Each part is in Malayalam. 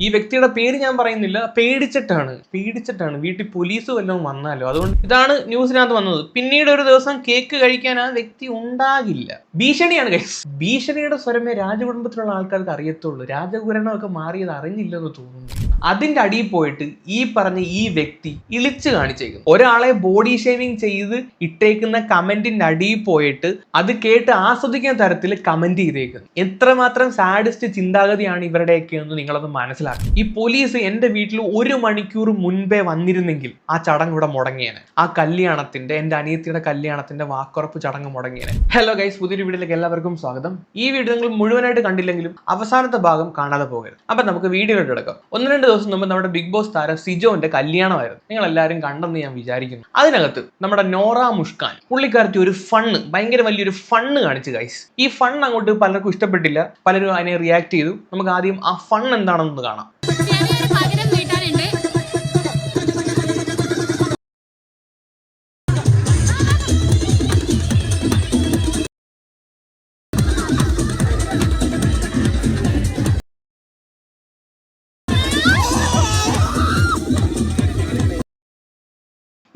ഈ വ്യക്തിയുടെ പേര് ഞാൻ പറയുന്നില്ല. പേടിച്ചിട്ടാണ്. പേടിച്ചിട്ടാണ്. വീട്ടിൽ പോലീസ് വല്ലതും വന്നാലോ? അതുകൊണ്ട് ഇതാണ് ന്യൂസിനകത്ത് വന്നത്. പിന്നീട് ഒരു ദിവസം കേക്ക് കഴിക്കാൻ ആ വ്യക്തി ഉണ്ടാകില്ല. ഭീഷണിയാണ് guys. ഭീഷണിയുടെ സ്വരമേ രാജകുടുംബത്തിലുള്ള ആൾക്കാർക്ക് അറിയത്തുള്ളൂ. രാജകുരണമൊക്കെ മാറിയത് അറിഞ്ഞില്ലെന്ന് തോന്നുന്നു. അതിന്റെ അടിയിൽ പോയിട്ട് ഈ പറഞ്ഞ ഈ വ്യക്തി ഇളിച്ചു കാണിച്ചേക്കുന്നു ഒരാളെ ബോഡി ഷേവിങ് ചെയ്ത് ഇട്ടേക്കുന്ന കമന്റിന്റെ അടിയിൽ പോയിട്ട് അത് കേട്ട് ആസ്വദിക്കുന്ന തരത്തിൽ കമന്റ് ചെയ്തേക്കുന്നു എത്രമാത്രം സാഡിസ്റ്റ് ചിന്താഗതിയാണ് ഇവരുടെയൊക്കെ എന്ന് നിങ്ങളത് മനസ്സിലാക്കും ഈ പോലീസ് എന്റെ വീട്ടിൽ ഒരു മണിക്കൂർ മുൻപേ വന്നിരുന്നെങ്കിൽ ആ ചടങ്ങ് ഇവിടെ മുടങ്ങിയേനെ. ആ കല്യാണത്തിന്റെ എന്റെ അനിയത്തിയുടെ കല്യാണത്തിന്റെ വാക്കുറപ്പ് ചടങ്ങ് മുടങ്ങിയേനെ. ഹലോ ഗൈസ് പുതിയൊരു വീഡിയോയിലേക്ക് എല്ലാവർക്കും സ്വാഗതം. ഈ വീഡിയോ നിങ്ങൾ മുഴുവനായിട്ട് കണ്ടില്ലെങ്കിലും അവസാനത്തെ ഭാഗം കാണാതെ പോകരുത്. അപ്പൊ നമുക്ക് വീഡിയോ എടുക്കാം ഒന്ന് രണ്ട് ദിവസം മുമ്പ് നമ്മുടെ ബിഗ് ബോസ് താരം സിജോന്റെ കല്യാണമായിരുന്നു. നിങ്ങൾ എല്ലാവരും കണ്ടെന്ന് ഞാൻ വിചാരിക്കുന്നു. അതിനകത്ത് നമ്മുടെ നോറ മുഷ്കാൻ. പുള്ളിക്കാരത്തി ഒരു ഫണ്ണ് ഭയങ്കര വലിയൊരു ഫണ്ണ് കാണിച്ചു ഗൈസ് ഈ ഫണ്ണ് അങ്ങോട്ട് പലർക്കും ഇഷ്ടപ്പെട്ടില്ല. പലരും അതിനെ റിയാക്ട് ചെയ്തു. നമുക്ക് ആദ്യം ആ ഫൺ എന്താണെന്ന് കാണാം.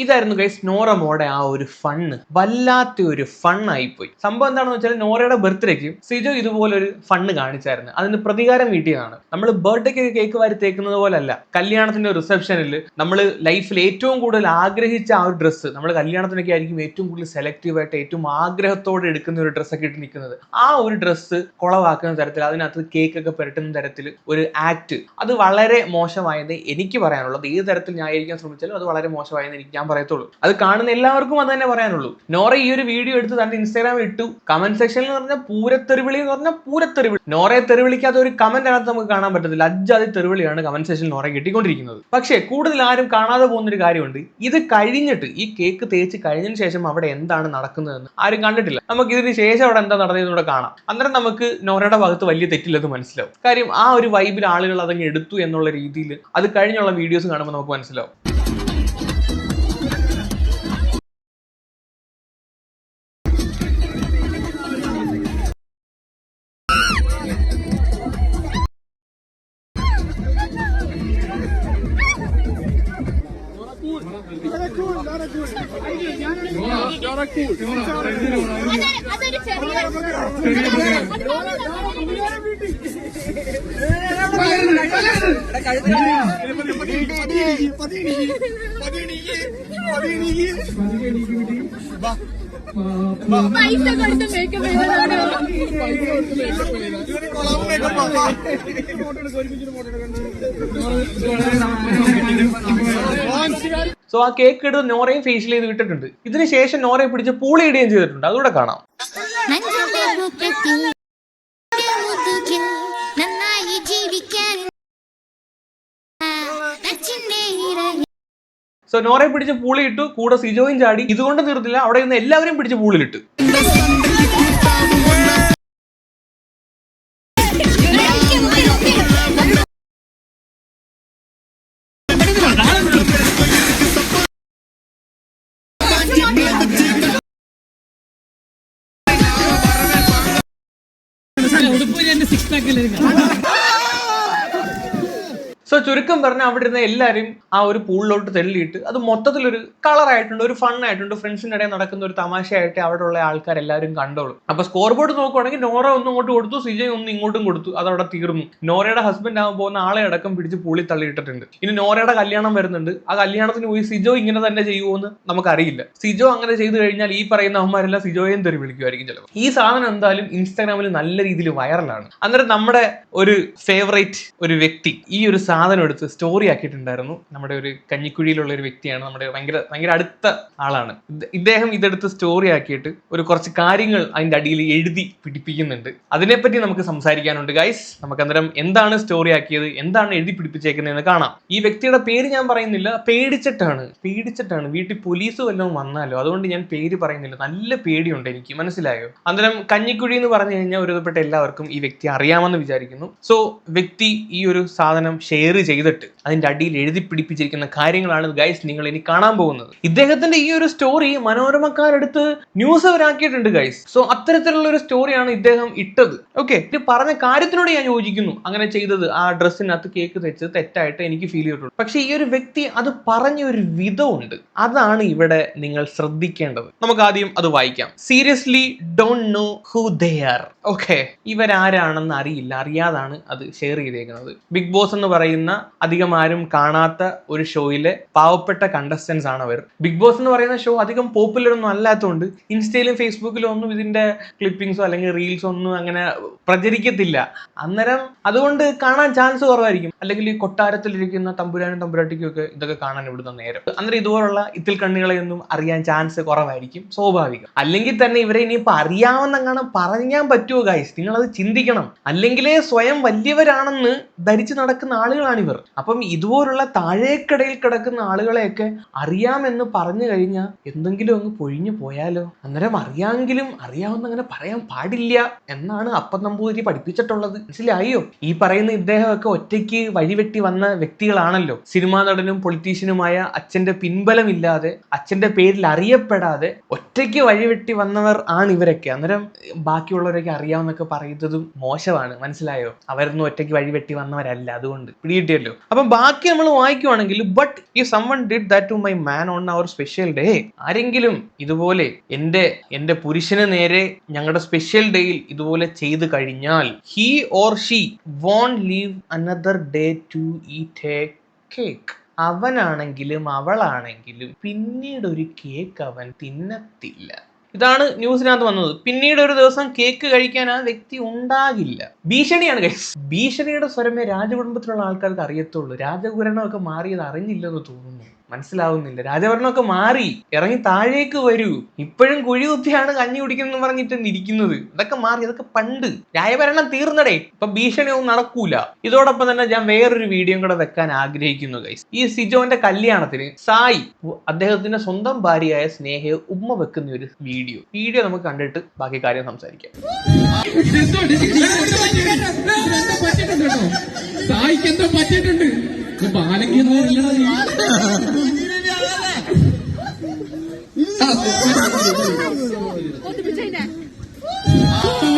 ഇതായിരുന്നു ഗൈസ് നോറ മോടെ ആ ഒരു ഫണ്ണ് വല്ലാത്ത ഒരു ഫണ്ണായിപ്പോയി സംഭവം എന്താണെന്ന് വെച്ചാൽ നോറയുടെ ബർത്ത്ഡേക്ക് സിജോ ഇതുപോലെ ഒരു ഫണ്ണ് കാണിച്ചായിരുന്നു. അതിന് പ്രതികാരം വീട്ടിയതാണ്. നമ്മൾ ബർത്ത്ഡേക്ക് കേക്ക് വാരി തേക്കുന്നത് പോലല്ല. കല്യാണത്തിന്റെ റിസപ്ഷനിൽ നമ്മൾ ലൈഫിൽ ഏറ്റവും കൂടുതൽ ആഗ്രഹിച്ച ആ ഒരു ഡ്രസ്സ് നമ്മൾ കല്യാണത്തിനൊക്കെ ആയിരിക്കും ഏറ്റവും കൂടുതൽ സെലക്റ്റീവ് ആയിട്ട് ഏറ്റവും ആഗ്രഹത്തോടെ എടുക്കുന്ന ഒരു ഡ്രസ്സൊക്കെ ഇട്ട് നിൽക്കുന്നത്. ആ ഒരു ഡ്രസ്സ് കുളവാക്കുന്ന തരത്തിൽ അതിനകത്ത് കേക്ക് ഒക്കെ പുരട്ടുന്ന തരത്തിൽ ഒരു ആക്ട് അത് വളരെ മോശമായത് എനിക്ക് പറയാനുള്ളത്. ഏത് തരത്തിൽ ന്യായീകരിക്കാൻ ശ്രമിച്ചാലും അത് വളരെ മോശമായെന്ന് എനിക്ക് ഞാൻ പറയത്തുള്ളൂ. അത് കാണുന്ന എല്ലാവർക്കും അത് തന്നെ പറയാനുള്ളൂ. നോറ ഈ ഒരു വീഡിയോ എടുത്ത് തന്റെ ഇൻസ്റ്റാഗ്രാമിൽ ഇട്ടു. കമന്റ് സെക്ഷനിൽ എന്ന് പറഞ്ഞാൽ പൂരത്തെറിവിളി എന്ന് പറഞ്ഞാൽ പൂരത്തെറിവിളി നോറയെ തെറിവിളിക്കാത്ത ഒരു കമന്റ് അതിനകത്ത് നമുക്ക് കാണാൻ പറ്റത്തില്ല. അജ്ജാതി തെറിവിളിയാണ് കമന്റ് സെക്ഷനിൽ നോറ കിട്ടിക്കൊണ്ടിരിക്കുന്നത്. പക്ഷേ കൂടുതൽ ആരും കാണാതെ പോകുന്ന ഒരു കാര്യമുണ്ട്. ഇത് കഴിഞ്ഞിട്ട് ഈ കേക്ക് തേച്ച് കഴിഞ്ഞതിന് ശേഷം അവിടെ എന്താണ് നടക്കുന്നതെന്ന് ആരും കണ്ടിട്ടില്ല. നമുക്ക് ഇതിന് ശേഷം അവിടെ എന്താ നടന്നതെന്ന് കൂടെ കാണാം. അന്നേരം നമുക്ക് നോറയുടെ ഭാഗത്ത് വലിയ തെറ്റില്ലെന്ന് മനസ്സിലാവും. കാര്യം ആ ഒരു വൈബിൽ ആളുകൾ അതങ്ങ് എടുത്തു എന്നുള്ള രീതിയിൽ അത് കഴിഞ്ഞുള്ള വീഡിയോസ് കാണുമ്പോൾ നമുക്ക് മനസ്സിലാവും. അതൊരു- അതൊരു ചെറിയ പൈസ കൊടുത്ത് മേക്കപ്പ് സോ ആ കേക്ക് എടുത്ത് നോറയും ഫേഷ്യൽ ചെയ്ത് വിട്ടിട്ടുണ്ട് ഇതിനുശേഷം നോറയെ പിടിച്ച് പൂളി ഇടുകയും ചെയ്തിട്ടുണ്ട്. അതുകൂടെ കാണാം. സോ നോറയെ പിടിച്ച് പൂളി ഇട്ടു കൂടെ സിജോയും ചാടി. ഇതുകൊണ്ട് തീർത്തില്ല അവിടെ നിന്ന് എല്ലാവരും പിടിച്ച് പൂളിലിട്ട്. സോ ചുരുക്കം പറഞ്ഞാൽ അവിടെ ഇരുന്ന എല്ലാവരും ആ ഒരു പൂളിലോട്ട് തള്ളിയിട്ട് അത് മൊത്തത്തിലൊരു കളറായിട്ടുണ്ട് ഒരു ഫണ്ണായിട്ടുണ്ട്. ഫ്രണ്ട്സിന്റെ ഇടയിൽ നടക്കുന്ന ഒരു തമാശയായിട്ട് അവിടെ ഉള്ള ആൾക്കാർ എല്ലാവരും കണ്ടോളൂ. അപ്പൊ സ്കോർ ബോർഡ് നോക്കുവാണെങ്കിൽ നോറ ഒന്നും ഇങ്ങോട്ട് കൊടുത്തു സിജയ് ഒന്നും ഇങ്ങോട്ടും കൊടുത്തു അത് അവിടെ തീർന്നു. നോറയുടെ ഹസ്ബൻഡ് ആകാൻ പോകുന്ന ആളെ അടക്കം പിടിച്ച് പൂളി തള്ളിയിട്ടിട്ടുണ്ട്. ഇനി നോറയുടെ കല്യാണം വരുന്നുണ്ട്. ആ കല്യാണത്തിന് പോയി സിജോ ഇങ്ങനെ തന്നെ ചെയ്യുമോന്ന് നമുക്കറിയില്ല. സിജോ അങ്ങനെ ചെയ്തു കഴിഞ്ഞാൽ ഈ പറയുന്ന അവന്മാരെല്ലാം സിജോയും തെറി വിളിക്കുമായിരിക്കും ചിലപ്പോൾ ഈ സാധനം എന്തായാലും ഇൻസ്റ്റാഗ്രാമിൽ നല്ല രീതിയിൽ വൈറലാണ് അന്നേരം നമ്മുടെ ഒരു ഫേവറേറ്റ് ഒരു വ്യക്തി ഈ ഒരു സാധനം എടുത്ത് സ്റ്റോറി ആക്കിയിട്ടുണ്ടായിരുന്നു. നമ്മുടെ ഒരു കഞ്ഞിക്കുഴിയിലുള്ള ഒരു വ്യക്തിയാണ്. നമ്മുടെ ഭയങ്കര ഭയങ്കര അടുത്ത ആളാണ്. ഇദ്ദേഹം ഇതെടുത്ത് സ്റ്റോറി ആക്കിയിട്ട് ഒരു കുറച്ച് കാര്യങ്ങൾ അതിന്റെ അടിയിൽ എഴുതി പിടിപ്പിക്കുന്നുണ്ട്. അതിനെപ്പറ്റി നമുക്ക് സംസാരിക്കാനുണ്ട്. ഗൈസ് നമുക്ക് അന്നേരം എന്താണ് സ്റ്റോറി ആക്കിയത്? എന്താണ് എഴുതി പിടിപ്പിച്ചേക്കുന്നതെന്ന് കാണാം. ഈ വ്യക്തിയുടെ പേര് ഞാൻ പറയുന്നില്ല. പേടിച്ചിട്ടാണ്. പേടിച്ചിട്ടാണ്. വീട്ടിൽ പോലീസ് വല്ലതും വന്നാലോ? അതുകൊണ്ട് ഞാൻ പേര് പറയുന്നില്ല. നല്ല പേടിയുണ്ട് എനിക്ക്. മനസ്സിലായോ? അന്നേരം കഞ്ഞിക്കുഴി എന്ന് പറഞ്ഞു കഴിഞ്ഞാൽ ഒരു എല്ലാവർക്കും ഈ വ്യക്തി അറിയാമെന്ന് വിചാരിക്കുന്നു. സോ വ്യക്തി ഈ ഒരു സാധനം ഷെയർ ചെയ്തിട്ട് അതിന്റെ അടിയിൽ എഴുതി പിടിപ്പിച്ചിരിക്കുന്ന കാര്യങ്ങളാണ് ഗൈസ് നിങ്ങൾ ഇനി കാണാൻ പോകുന്നത്. ഇദ്ദേഹത്തിന്റെ ഈ ഒരു സ്റ്റോറി മനോരമക്കാരെടുത്ത് ന്യൂസ് അവരാക്കിയിട്ടുണ്ട് ഗൈസ് സോ അത്തരത്തിലുള്ള ഒരു സ്റ്റോറിയാണ് ഇദ്ദേഹം ഇട്ടത്. ഓക്കെ ഇത് പറഞ്ഞ കാര്യത്തിനോട് ഞാൻ യോജിക്കുന്നു. അങ്ങനെ ചെയ്തത് ആ ഡ്രസ്സിനകത്ത് കേക്ക് തെച്ചത് തെറ്റായിട്ട് എനിക്ക് ഫീൽ ചെയ്തിട്ടുണ്ട്. പക്ഷെ ഈ ഒരു വ്യക്തി അത് പറഞ്ഞ ഒരു വിധമുണ്ട്. അതാണ് ഇവിടെ നിങ്ങൾ ശ്രദ്ധിക്കേണ്ടത്. നമുക്ക് ആദ്യം അത് വായിക്കാം. Seriously don't know who they okay ഇവരാരാണെന്ന് അറിയില്ല അറിയാതാണ് അത് ഷെയർ ചെയ്തേക്കുന്നത്. ബിഗ് ബോസ് എന്ന് പറയുന്ന അധികം ആരും കാണാത്ത ഒരു ഷോയിലെ പാവപ്പെട്ട കണ്ടസ്റ്റൻസ് ആണ് അവർ. ബിഗ് ബോസ് എന്ന് പറയുന്ന ഷോ അധികം പോപ്പുലർ ഒന്നും അല്ലാത്തതുകൊണ്ട് ഇൻസ്റ്റയിലും ഫേസ്ബുക്കിലും ഒന്നും ഇതിന്റെ ക്ലിപ്പിംഗ്സോ അല്ലെങ്കിൽ റീൽസോ ഒന്നും അങ്ങനെ പ്രചരിക്കത്തില്ല. അന്നേരം അതുകൊണ്ട് കാണാൻ ചാൻസ് കുറവായിരിക്കും. അല്ലെങ്കിൽ ഈ കൊട്ടാരത്തിലിരിക്കുന്ന തമ്പുരാനും തമ്പുരാട്ടിക്കും ഒക്കെ ഇതൊക്കെ കാണാൻ ഇവിടുന്ന് നേരം. അന്നേരം ഇതുപോലുള്ള ഇത്തിൽ കണ്ണികളെയൊന്നും അറിയാൻ ചാൻസ് കുറവായിരിക്കും സ്വാഭാവികം. അല്ലെങ്കിൽ തന്നെ ഇവരെ ഇനിയിപ്പോൾ അറിയാമെന്നങ്ങനെ പറയാൻ പറ്റുമോ നിങ്ങൾ അത് ചിന്തിക്കണം. അല്ലെങ്കിലേ സ്വയം വലിയവരാണെന്ന് ധരിച്ചു നടക്കുന്ന ആളുകളാണ് ഇവർ. അപ്പം ഇതുപോലുള്ള താഴേക്കടയിൽ കിടക്കുന്ന ആളുകളെയൊക്കെ അറിയാമെന്ന് പറഞ്ഞു കഴിഞ്ഞാൽ എന്തെങ്കിലും അങ്ങ് പൊഴിഞ്ഞു പോയാലോ? അന്നേരം അറിയാമെങ്കിലും അറിയാമെന്ന് അങ്ങനെ പറയാൻ പാടില്ല എന്നാണ് അപ്പം നമ്പൂതിരി പഠിപ്പിച്ചിട്ടുള്ളത്. മനസ്സിലായോ? ഈ പറയുന്ന ഇദ്ദേഹമൊക്കെ ഒറ്റയ്ക്ക് വഴിവെട്ടി വന്ന വ്യക്തികളാണല്ലോ. സിനിമാ നടനും പൊളിറ്റീഷ്യനുമായ അച്ഛന്റെ പിൻബലമില്ലാതെ അച്ഛന്റെ പേരിൽ അറിയപ്പെടാതെ ഒറ്റയ്ക്ക് വഴിവെട്ടി വന്നവർ ആണ് ഇവരൊക്കെ. അന്നേരം ബാക്കിയുള്ളവരൊക്കെ അറിയാമെന്നൊക്കെ പറയുന്നതും മോശമാണ്. മനസ്സിലായോ? അവരൊന്നും ഒറ്റയ്ക്ക് വഴിവെട്ടി വന്നവരല്ല. അതുകൊണ്ട് പിടികിട്ടിയല്ലോ അപ്പം ബാക്കി നമ്മൾ വായിക്കുവാണെങ്കിൽ ബട്ട് ഈ someone did that to my man on our special day ആരെങ്കിലും ഇതുപോലെ എന്റെ എന്റെ പുരുഷന് നേരെ ഞങ്ങളുടെ സ്പെഷ്യൽ ഡേയിൽ ഇതുപോലെ ചെയ്തു കഴിഞ്ഞാൽ he or she won't leave another day to eat a cake അവനാണെങ്കിലും അവളാണെങ്കിലും പിന്നീട് ഒരു കേക്ക് അവൻ തിന്നത്തില്ല. ഇതാണ് ന്യൂസിനകത്ത് വന്നത്. പിന്നീട് ഒരു ദിവസം കേക്ക് കഴിക്കാൻ ആ വ്യക്തി ഉണ്ടാകില്ല. ഭീഷണിയാണ് ഗൈസ് ഭീഷണിയുടെ സ്വരമേ രാജകുടുംബത്തിലുള്ള ആൾക്കാർക്ക് അറിയത്തുള്ളൂ. രാജകുരണമൊക്കെ മാറിയത് അറിഞ്ഞില്ലെന്ന് തോന്നുന്നു. മനസ്സിലാവുന്നില്ല. രാജഭരണമൊക്കെ മാറി. ഇറങ്ങി താഴേക്ക് വരൂ. ഇപ്പോഴും കുഴി കുത്തിയാണ് കഞ്ഞി കുടിക്കുന്നു പറഞ്ഞിട്ട് ഇരിക്കുന്നത് ഇതൊക്കെ മാറി. അതൊക്കെ പണ്ട്. രാജഭരണം തീർന്നടേ. ഇപ്പൊ ഭീഷണിയൊന്നും നടക്കൂല. ഇതോടൊപ്പം തന്നെ ഞാൻ വേറൊരു വീഡിയോ കൂടെ വെക്കാൻ ആഗ്രഹിക്കുന്നു ഗൈസ് ഈ സിജോന്റെ കല്യാണത്തിന് സായി അദ്ദേഹത്തിന്റെ സ്വന്തം ഭാര്യയായ സ്നേഹയെ ഉമ്മ വെക്കുന്ന ഒരു വീഡിയോ. വീഡിയോ നമുക്ക് കണ്ടിട്ട് ബാക്കി കാര്യം സംസാരിക്കാം. എന്തോ പറ്റിയിട്ടുണ്ട്. കേട്ടോ സായിക്ക് എന്തോ പറ്റിയിട്ടുണ്ട് ബാലങ്കി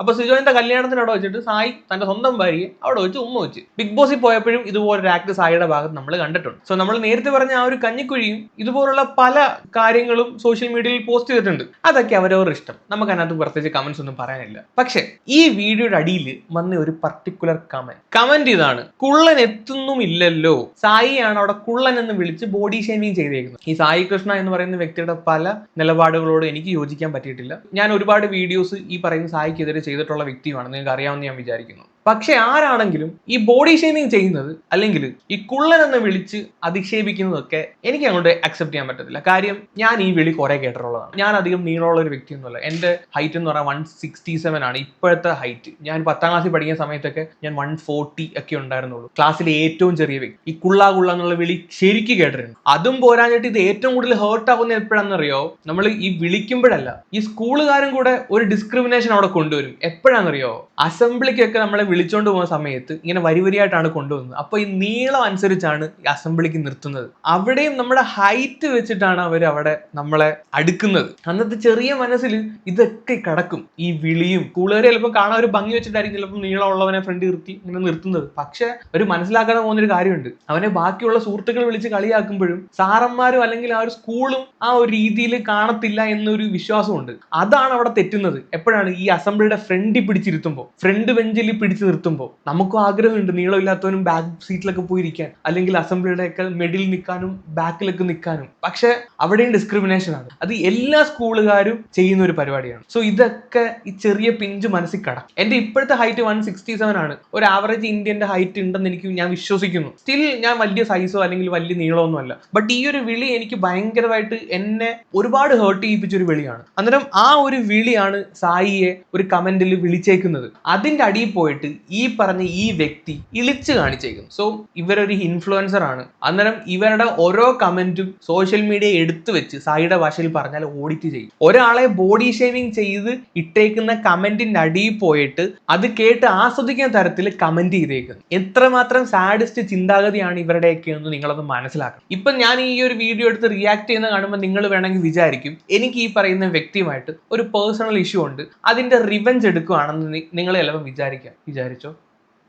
അപ്പൊ സുജോയിന്റെ കല്യാണത്തിന് അവിടെ വെച്ചിട്ട് സായി തന്റെ സ്വന്തം ഭാര്യയെ അവിടെ വെച്ച് ഉമ്മ വെച്ച്. ബിഗ് ബോസിൽ പോയപ്പോഴും ഇതുപോലൊരു ആക്ട് സായിയുടെ ഭാഗത്ത് നമ്മൾ കണ്ടിട്ടുണ്ട്. സോ നമ്മൾ നേരത്തെ പറഞ്ഞ ആ ഒരു കഞ്ഞിക്കുഴിയും ഇതുപോലുള്ള പല കാര്യങ്ങളും സോഷ്യൽ മീഡിയയിൽ പോസ്റ്റ് ചെയ്തിട്ടുണ്ട്. അതൊക്കെ അവരവർ ഇഷ്ടം. നമുക്ക് അതിനകത്ത് പ്രത്യേകിച്ച് കമന്റ്സ് ഒന്നും പറയാനില്ല. പക്ഷെ ഈ വീഡിയോയുടെ അടിയിൽ വന്ന ഒരു പർട്ടിക്കുലർ കമന്റ് കമന്റ് ഇതാണ് കുള്ളൻ എത്തുന്നുമില്ലല്ലോ. സായിയാണ് അവിടെ കുള്ളൻ എന്ന് വിളിച്ച് ബോഡി ഷേമിങ് ചെയ്തേക്കുന്നത്. ഈ സായി കൃഷ്ണ എന്ന് പറയുന്ന വ്യക്തിയുടെ പല നിലപാടുകളോട് എനിക്ക് യോജിക്കാൻ പറ്റിയിട്ടില്ല. ഞാൻ ഒരുപാട് വീഡിയോസ് ഈ പറയുന്ന സായിക്കെതിരെ ചെയ്തിട്ടുള്ള വ്യക്തിയുമാണ്. നിങ്ങൾക്ക് അറിയാമെന്ന് ഞാൻ വിചാരിക്കുന്നു. പക്ഷെ ആരാണെങ്കിലും ഈ ബോഡി ഷെയ്മിങ് ചെയ്യുന്നത് അല്ലെങ്കിൽ ഈ കുള്ളൻ എന്ന് വിളിച്ച് അധിക്ഷേപിക്കുന്നതൊക്കെ എനിക്ക് അങ്ങോട്ട് അക്സെപ്റ്റ് ചെയ്യാൻ പറ്റത്തില്ല. കാര്യം ഞാൻ ഈ വിളി കുറെ കേട്ടിട്ടുള്ളതാണ്. ഞാൻ അധികം നീളമുള്ള ഒരു വ്യക്തിയൊന്നുമല്ല. എന്റെ ഹൈറ്റ് എന്ന് പറഞ്ഞാൽ വൺ സിക്സ്റ്റി സെവൻ ആണ് ഇപ്പോഴത്തെ ഹൈറ്റ് ഞാൻ പത്താം ക്ലാസ്സിൽ പഠിക്കുന്ന സമയത്തൊക്കെ ഞാൻ വൺ ഫോർട്ടി ഒക്കെ ഉണ്ടായിരുന്നുള്ളൂ. ക്ലാസ്സിലെ ഏറ്റവും ചെറിയ വ്യക്തി. ഈ കുള്ള കുള്ള എന്നുള്ള വിളി ശരിക്ക് കേട്ടിരുന്നു അതും പോരാഞ്ഞിട്ട് ഇത് ഏറ്റവും കൂടുതൽ ഹേർട്ട് ആകുന്ന എപ്പോഴാണെന്നറിയോ? നമ്മൾ ഈ വിളിക്കുമ്പോഴല്ല. ഈ സ്കൂളുകാരും കൂടെ ഒരു ഡിസ്ക്രിമിനേഷൻ അവിടെ കൊണ്ടുവരും. എപ്പോഴാണെന്നറിയോ? അസംബ്ലിക്കൊക്കെ നമ്മളെ വിളിച്ചോണ്ട് പോകുന്ന സമയത്ത് ഇങ്ങനെ വരി വരിയായിട്ടാണ് കൊണ്ടുവന്നത്. അപ്പൊ ഈ നീളം അനുസരിച്ചാണ് ഈ അസംബ്ലിക്ക് നിർത്തുന്നത്. അവിടെയും നമ്മുടെ ഹൈറ്റ് വെച്ചിട്ടാണ് അവർ അവിടെ നമ്മളെ അടുക്കുന്നത്. അന്നത്തെ ചെറിയ മനസ്സിൽ ഇതൊക്കെ കിടക്കും. ഈ വിളിയും കൂളുകാരെ ചിലപ്പോൾ കാണാൻ ഒരു ഭംഗി വെച്ചിട്ടായിരിക്കും ചിലപ്പോൾ നീളമുള്ളവനെ ഫ്രണ്ട് നിർത്തി ഇങ്ങനെ നിർത്തുന്നത്. പക്ഷെ ഒരു മനസ്സിലാക്കാതെ പോകുന്നൊരു കാര്യമുണ്ട്. അവനെ ബാക്കിയുള്ള സുഹൃത്തുക്കൾ വിളിച്ച് കളിയാക്കുമ്പോഴും സാറന്മാരും അല്ലെങ്കിൽ ആ ഒരു സ്കൂളും ആ ഒരു രീതിയിൽ കാണത്തില്ല എന്നൊരു വിശ്വാസമുണ്ട്. അതാണ് അവിടെ തെറ്റുന്നത്. എപ്പോഴാണ് ഈ അസംബ്ലിയുടെ ഫ്രണ്ടിൽ പിടിച്ചിരുത്തുമ്പോൾ ഫ്രണ്ട് ബെഞ്ചിൽ പിടിച്ചു നിർത്തുമ്പോൾ നമുക്കും ആഗ്രഹമുണ്ട് നീളമില്ലാത്തവനും ബാക്ക് സീറ്റിലൊക്കെ പോയിരിക്കാൻ. അല്ലെങ്കിൽ അസംബ്ലിയുടെ ഒക്കെ മെഡിൽ നിൽക്കാനും ബാക്കിലൊക്കെ നിൽക്കാനും. പക്ഷെ അവിടെയും ഡിസ്ക്രിമിനേഷൻ ആണ്. അത് എല്ലാ സ്കൂളുകാരും ചെയ്യുന്ന ഒരു പരിപാടിയാണ്. സോ ഇതൊക്കെ ഈ ചെറിയ പിഞ്ച് മനസ്സിൽ കടം. എന്റെ ഇപ്പോഴത്തെ ഹൈറ്റ് വൺ സിക്സ്റ്റി സെവൻ ആണ്. ഒരു ആവറേജ് ഇന്ത്യന്റെ ഹൈറ്റ് ഉണ്ടെന്ന് എനിക്ക് ഞാൻ വിശ്വസിക്കുന്നു. സ്റ്റിൽ ഞാൻ വലിയ സൈസോ അല്ലെങ്കിൽ വലിയ നീളമൊന്നും അല്ല. ബട്ട് ഈ ഒരു വിളി എനിക്ക് ഭയങ്കരമായിട്ട് എന്നെ ഒരുപാട് ഹേർട്ട് ചെയ്യിപ്പിച്ച ഒരു വിളിയാണ്. അന്നേരം ആ ഒരു വിളിയാണ് സായിയെ ഒരു കമന്റിൽ വിളിച്ചേക്കുന്നത്. അതിന്റെ അടിയിൽ പോയിട്ട് ഈ പറഞ്ഞ ഈ വ്യക്തി ഇളിച്ചു കാണിച്ചേക്കും. സോ ഇവരൊരു ഇൻഫ്ലുവൻസർ ആണ്. അന്നേരം ഇവരുടെ ഓരോ കമന്റും സോഷ്യൽ മീഡിയ എടുത്തു വെച്ച് സായിയുടെ ഭാഷയിൽ പറഞ്ഞാൽ ഓഡിറ്റ് ചെയ്യും. ഒരാളെ ബോഡി ഷേവിങ് ചെയ്ത് ഇട്ടേക്കുന്ന കമന്റിന്റെ അടിയിൽ പോയിട്ട് അത് കേട്ട് ആസ്വദിക്കുന്ന തരത്തിൽ കമന്റ് ചെയ്തേക്കുന്നു. എത്രമാത്രം സാഡിസ്റ്റ് ചിന്താഗതിയാണ് ഇവരുടെയൊക്കെ എന്ന് നിങ്ങളത് മനസ്സിലാക്കണം. ഇപ്പൊ ഞാൻ ഈ ഒരു വീഡിയോ എടുത്ത് റിയാക്ട് ചെയ്യുന്ന കാണുമ്പോൾ നിങ്ങൾ വേണമെങ്കിൽ വിചാരിക്കും എനിക്ക് ഈ പറയുന്ന വ്യക്തിയുമായിട്ട് ഒരു പേഴ്സണൽ ഇഷ്യൂ ഉണ്ട്. അതിന്റെ റിവഞ്ച് എടുക്കുകയാണെന്ന് നിങ്ങൾ ചിലപ്പോൾ വിചാരിക്കാം. വിചാരിച്ചോ?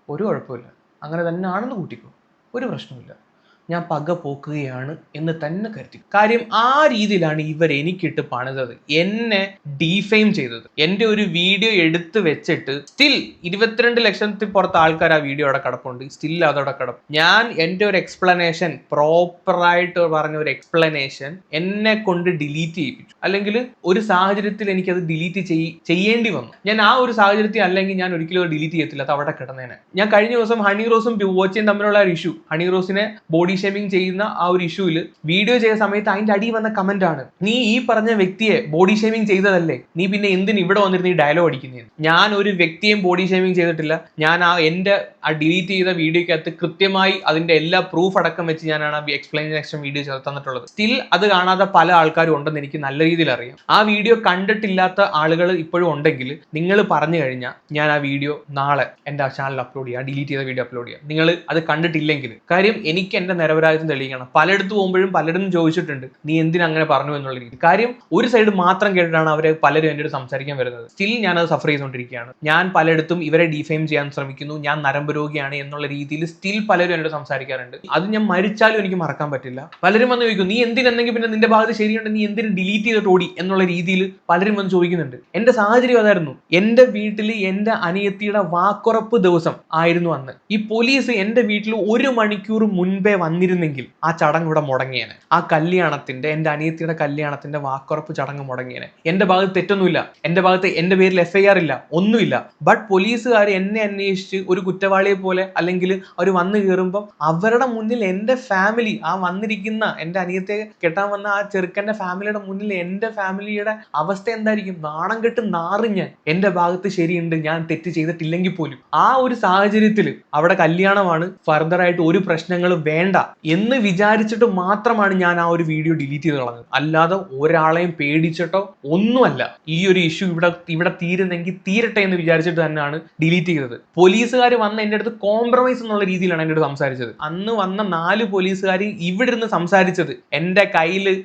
ഒരു കുഴപ്പമില്ല അങ്ങനെ തന്നെ ആണെന്ന് കൂട്ടിക്കോ. ഒരു പ്രശ്നമില്ല ഞാൻ പക പോക്കുകയാണ് എന്ന് തന്നെ കരുതി. കാര്യം ആ രീതിയിലാണ് ഇവർ എനിക്കിട്ട് പണിതത്. എന്നെ ഡീഫെയിം ചെയ്തത്. എന്റെ ഒരു വീഡിയോ എടുത്ത് വെച്ചിട്ട് സ്റ്റിൽ ഇരുപത്തിരണ്ട് ലക്ഷത്തിൽ പുറത്ത് ആൾക്കാർ ആ വീഡിയോ അവിടെ കിടപ്പുണ്ട്. സ്റ്റിൽ അതോടെ കിടപ്പ്. ഞാൻ എന്റെ ഒരു എക്സ്പ്ലനേഷൻ പ്രോപ്പറായിട്ട് പറഞ്ഞ ഒരു എക്സ്പ്ലനേഷൻ എന്നെ കൊണ്ട് ഡിലീറ്റ് ചെയ്യിപ്പിച്ചു. അല്ലെങ്കിൽ ഒരു സാഹചര്യത്തിൽ എനിക്കത് ഡിലീറ്റ് ചെയ്യേണ്ടി വന്നു. ഞാൻ ആ ഒരു സാഹചര്യത്തിൽ അല്ലെങ്കിൽ ഞാൻ ഒരിക്കലും ഡിലീറ്റ് ചെയ്യത്തില്ല. അത് അവിടെ കിടന്നേനെ. ഞാൻ കഴിഞ്ഞ ദിവസം ഹണി റോസും ബോച്ചയും തമ്മിലുള്ള ഒരു ഇഷ്യൂ ഹണി റോസിനെ ബോഡി ഷേമിങ് ചെയ്യുന്ന ആ ഒരു ഇഷ്യൂവിൽ വീഡിയോ ചെയ്ത സമയത്ത് അതിന്റെ അടി വന്ന കമന്റ് ആണ്. നീ ഈ പറഞ്ഞ വ്യക്തിയെ ബോഡി ഷേമിംഗ് ചെയ്തതല്ലേ? നീ പിന്നെ എന്തിന് ഇവിടെ വന്നിരുന്ന് ഈ ഡയലോഗ് അടിക്കുന്നതെന്ന് ഞാൻ ഒരു വ്യക്തിയെയും ബോഡി ഷേമിംഗ് ചെയ്തിട്ടില്ല. ഞാൻ ആ എന്റെ ആ ഡിലീറ്റ് ചെയ്ത വീഡിയോക്കകത്ത് കൃത്യമായി അതിന്റെ എല്ലാ പ്രൂഫ് അടക്കം വെച്ച് ഞാനാണ് ആ എക്സ്പ്ലനേഷൻ വീഡിയോ തന്നിട്ടുള്ളത്. സ്റ്റിൽ അത് കാണാതെ പല ആൾക്കാരും ഉണ്ടെന്ന് എനിക്ക് നല്ല രീതിയിൽ അറിയാം. ആ വീഡിയോ കണ്ടിട്ടില്ലാത്ത ആളുകൾ ഇപ്പോഴും ഉണ്ടെങ്കിൽ നിങ്ങൾ പറഞ്ഞു കഴിഞ്ഞാൽ ഞാൻ ആ വീഡിയോ നാളെ എന്റെ ആ ചാനൽ അപ്ലോഡ് ചെയ്യാം ഡിലീറ്റ് ചെയ്ത വീഡിയോ അപ്ലോഡ് ചെയ്യാം. നിങ്ങൾ അത് കണ്ടിട്ടില്ലെങ്കിൽ. കാര്യം എനിക്ക് എന്റെ നിരപരാധിത്വം തെളിയിക്കണം. പലയിടത്ത് പോകുമ്പോഴും പലരും ചോദിച്ചിട്ടുണ്ട് നീ എന്തിനാ അങ്ങനെ പറഞ്ഞു? എന്നുള്ള രീതി. കാര്യം ഒരു സൈഡ് മാത്രം കേട്ടിട്ടാണ് അവരെ പലരും എന്നോട് സംസാരിക്കാൻ വരുന്നത്. സ്റ്റിൽ ഞാൻ അത് സഫർ ചെയ്തുകൊണ്ടിരിക്കുകയാണ്. ഞാൻ പലയിടത്തും ഇവരെ ഡിഫെയിം ചെയ്യാൻ ശ്രമിക്കുന്നു. ഞാൻ നരമ്പ് രോഗിയാണ് എന്നുള്ള രീതിയിൽ സ്റ്റിൽ പലരും എന്നോട് സംസാരിക്കാറുണ്ട്. അത് ഞാൻ മരിച്ചാലും എനിക്ക് മറക്കാൻ പറ്റില്ല. പലരും വന്ന് ചോദിക്കും നീ എന്തിനെന്നെങ്കിൽ പിന്നെ നിന്റെ ഭാഗത്ത് ശരിയുണ്ട് നീ എന്തിനു ഡിലീറ്റ് ചെയ്തിട്ട് ഓടി? എന്നുള്ള രീതിയിൽ പലരും വന്ന് ചോദിക്കുന്നുണ്ട്. എന്റെ സാഹചര്യം അതായിരുന്നു. എന്റെ വീട്ടിൽ എന്റെ അനിയത്തിയുടെ വാക്കുറപ്പ് ദിവസം ആയിരുന്നു അന്ന്. ഈ പോലീസ് എന്റെ വീട്ടിൽ ഒരു മണിക്കൂർ മുൻപേ വന്നിരുന്നെങ്കിൽ ആ ചടങ്ങ് ഇവിടെ മുടങ്ങിയേനെ. ആ കല്യാണത്തിന്റെ എന്റെ അനിയത്തിയുടെ കല്യാണത്തിന്റെ വാക്കുറപ്പ് ചടങ്ങ് മുടങ്ങിയേനെ. എന്റെ ഭാഗത്ത് തെറ്റൊന്നുമില്ല. എന്റെ ഭാഗത്ത് എന്റെ പേരിൽ എഫ് ഐ ആർ ഇല്ല. ഒന്നുമില്ല. ബട്ട് പോലീസുകാർ എന്നെ അന്വേഷിച്ച് ഒരു കുറ്റവാളിയെ പോലെ അല്ലെങ്കിൽ അവർ വന്നു കയറുമ്പോൾ അവരുടെ മുന്നിൽ എന്റെ ഫാമിലി ആ വന്നിരിക്കുന്ന എന്റെ അനിയത്തെ കെട്ടാൻ വന്ന ആ ചെറുക്കന്റെ ഫാമിലിയുടെ മുന്നിൽ എന്റെ ഫാമിലിയുടെ അവസ്ഥ എന്തായിരിക്കും? നാണം കെട്ട് നാറിഞ്ഞ് എന്റെ ഭാഗത്ത് ശരിയുണ്ട് ഞാൻ തെറ്റ് ചെയ്തിട്ടില്ലെങ്കിൽ പോലും. ആ ഒരു സാഹചര്യത്തിൽ അവിടെ കല്യാണമാണ് ഫർദർ ആയിട്ട് ഒരു പ്രശ്നങ്ങളും വേണ്ട. എന്ന് വിചാരിച്ചിട്ട് മാത്രമാണ് ഞാൻ ആ ഒരു വീഡിയോ ഡിലീറ്റ് ചെയ്ത് കളഞ്ഞത്. അല്ലാതെ ഒരാളെയും പേടിച്ചിട്ടോ ഒന്നുമല്ല. ഈ ഒരു ഇഷ്യൂ ഇവിടെ ഇവിടെ തീരുന്നെങ്കിൽ തീരട്ടെ എന്ന് വിചാരിച്ചിട്ട് തന്നെയാണ് ഡിലീറ്റ് ചെയ്തത്. പോലീസുകാർ വന്ന് എന്റെ അടുത്ത് കോംപ്രമൈസ് എന്നുള്ള രീതിയിലാണ് എന്റെ അടുത്ത് സംസാരിച്ചത്. അന്ന് വന്ന നാല് പോലീസുകാർ ഇവിടെ ഇരുന്ന് സംസാരിച്ചത്. എന്റെ കയ്യിൽ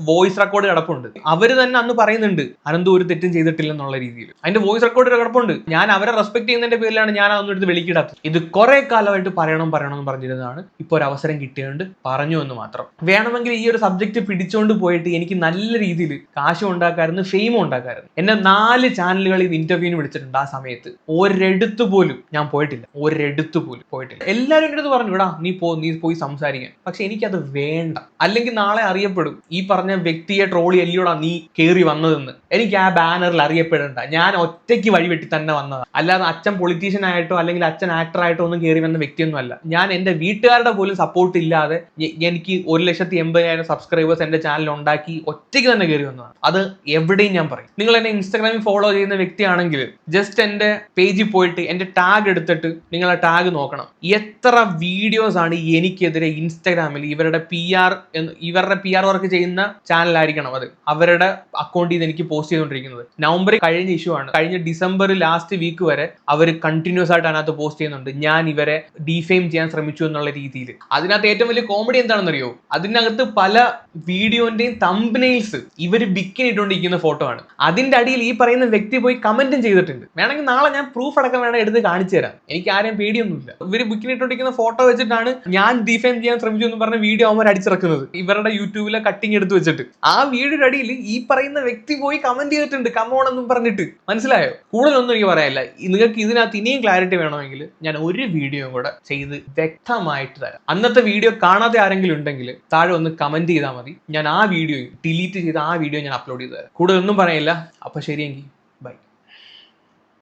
വോയിസ് റെക്കോർഡ് കിടപ്പുണ്ട്. അവർ തന്നെ അന്ന് പറയുന്നുണ്ട് അനന്തു ഒരു തെറ്റും ചെയ്തിട്ടില്ല എന്നുള്ള രീതിയിൽ അതിന്റെ വോയിസ് റെക്കോർഡ് കിടപ്പുണ്ട്. ഞാൻ അവരെ റെസ്പെക്ട് ചെയ്യുന്നതിന്റെ പേരിലാണ് ഞാൻ അതൊന്നും എടുത്ത് വെളിക്കിടാത്തത്. ഇത് കുറെ കാലമായിട്ട് പറയണം പറയണം എന്ന് പറഞ്ഞിരുന്നതാണ്. ഇപ്പോൾ ഒരു അവസരം കിട്ടിയതുകൊണ്ട് പറഞ്ഞു എന്ന് മാത്രം. വേണമെങ്കിൽ ഈ ഒരു സബ്ജക്റ്റ് പിടിച്ചുകൊണ്ട് പോയിട്ട് എനിക്ക് നല്ല രീതിയിൽ കാശും ഉണ്ടാക്കാമായിരുന്നു ഫെയിമും ഉണ്ടാക്കാമായിരുന്നു എന്നെ നാല് ചാനലുകളിൽ ഇന്റർവ്യൂവിന് വിളിച്ചിട്ടുണ്ട് ആ സമയത്ത്. ഒരിടത്ത് പോലും ഞാൻ പോയിട്ടില്ല. ഒരിടത്ത് പോലും പോയിട്ടില്ല. എല്ലാവരും എന്റെ അടുത്ത് പറഞ്ഞു ഇടാ നീ പോ നീ പോയി സംസാരിക്കാൻ. പക്ഷെ എനിക്കത് വേണ്ട. അല്ലെങ്കിൽ നാളെ അറിയപ്പെടും. ഈ പറഞ്ഞ വ്യക്തിയെ ട്രോളി അല്ലയോടാ നീ കയറി വന്നതെന്ന്. എനിക്ക് ആ ബാനറിൽ അറിയപ്പെടേണ്ട. ഞാൻ ഒറ്റയ്ക്ക് വഴിവെട്ടി തന്നെ വന്നതാണ് അല്ലാതെ അച്ഛൻ പൊളിറ്റീഷ്യൻ ആയിട്ടോ അല്ലെങ്കിൽ അച്ഛൻ ആക്ടർ ആയിട്ടോ ഒന്നും കയറി വന്ന വ്യക്തിയൊന്നും അല്ല ഞാൻ എന്റെ വീട്ടുകാരുടെ പോലും സപ്പോർട്ട് ഇല്ലാതെ എനിക്ക് ഒരു ലക്ഷത്തി എൺപതിനായിരം സബ്സ്ക്രൈബേഴ്സ് എന്റെ ചാനൽ ഉണ്ടാക്കി ഒറ്റയ്ക്ക് തന്നെ കയറി വന്നതാണ്. അത് എവിടെയും ഞാൻ പറയും. നിങ്ങൾ എന്നെ ഇൻസ്റ്റാഗ്രാമിൽ ഫോളോ ചെയ്യുന്ന വ്യക്തിയാണെങ്കിൽ ജസ്റ്റ് എന്റെ പേജിൽ പോയിട്ട് എന്റെ ടാഗ് എടുത്തിട്ട് നിങ്ങൾ ആ ടാഗ് നോക്കണം. എത്ര വീഡിയോസ് ആണ് എനിക്കെതിരെ ഇൻസ്റ്റാഗ്രാമിൽ ഇവരുടെ പി ആർ ഇവരുടെ പി ആർ വർക്ക് ചെയ്യുന്ന ചാനലായിരിക്കണം അത്. അവരുടെ അക്കൗണ്ടിൽ നിന്ന് എനിക്ക് പോസ്റ്റ് ചെയ്തുകൊണ്ടിരിക്കുന്നത്. നവംബർ കഴിഞ്ഞ ഇഷ്യൂ ആണ്. കഴിഞ്ഞ ഡിസംബർ ലാസ്റ്റ് വീക്ക് വരെ അവർ കണ്ടിന്യൂസ് ആയിട്ട് അതിനകത്ത് പോസ്റ്റ് ചെയ്യുന്നുണ്ട്. ഞാൻ ഇവരെ ഡിഫെയിം ചെയ്യാൻ ശ്രമിച്ചു എന്നുള്ള രീതിയിൽ. അതിനകത്ത് ഏറ്റവും വലിയ കോമഡി എന്താണെന്നറിയോ? അതിനകത്ത് പല വീഡിയോന്റെയും തമ്പനെയിൽസ് ഇവർ ബിക്കിനിട്ടുകൊണ്ടിരിക്കുന്ന ഫോട്ടോ ആണ്. അതിന്റെ അടിയിൽ ഈ പറയുന്ന വ്യക്തി പോയി കമന്റും ചെയ്തിട്ടുണ്ട്. വേണമെങ്കിൽ നാളെ ഞാൻ പ്രൂഫ് അടക്കം വേണം എടുത്ത് കാണിച്ചു തരാം. എനിക്ക് ആരെയും പേടിയൊന്നുമില്ല. ഇവർ ബിക്കിൻ ഇട്ടുകൊണ്ടിരിക്കുന്ന ഫോട്ടോ വെച്ചിട്ടാണ് ഞാൻ ഡിഫെയിം ചെയ്യാൻ ശ്രമിച്ചു എന്ന് പറഞ്ഞ വീഡിയോ അവന്മാർ അടിച്ചിറക്കുന്നത്. ഇവരുടെ യൂട്യൂബിലെ കട്ടിങ് എടുത്ത് വെച്ചിട്ട്. ആ വീഡിയോയുടെ അടിയിൽ ഈ പറയുന്ന വ്യക്തി പോയി കമന്റ് ചെയ്തിട്ടുണ്ട്. കമോൺ എന്നും പറഞ്ഞിട്ട്. മനസ്സിലായോ? കൂടുതലൊന്നും എനിക്ക് പറയാനില്ല. നിങ്ങൾക്ക് ഇതിനകത്ത് ഇനിയും ക്ലാരിറ്റി വേണമെങ്കിൽ ഞാൻ ഒരു വീഡിയോ കൂടെ ചെയ്ത് വ്യക്തമായിട്ട് തരാം. അന്നത്തെ വീഡിയോ കാണാതെ ആരെങ്കിലും ഉണ്ടെങ്കിൽ താഴെ ഒന്ന് കമന്റ് ചെയ്താൽ മതി. ഞാൻ ആ വീഡിയോ ഡിലീറ്റ് ചെയ്ത് ആ വീഡിയോ ഞാൻ അപ്ലോഡ് ചെയ്തു തരാം കൂടുതലൊന്നും പറയില്ല. അപ്പൊ ശരിയെങ്കിൽ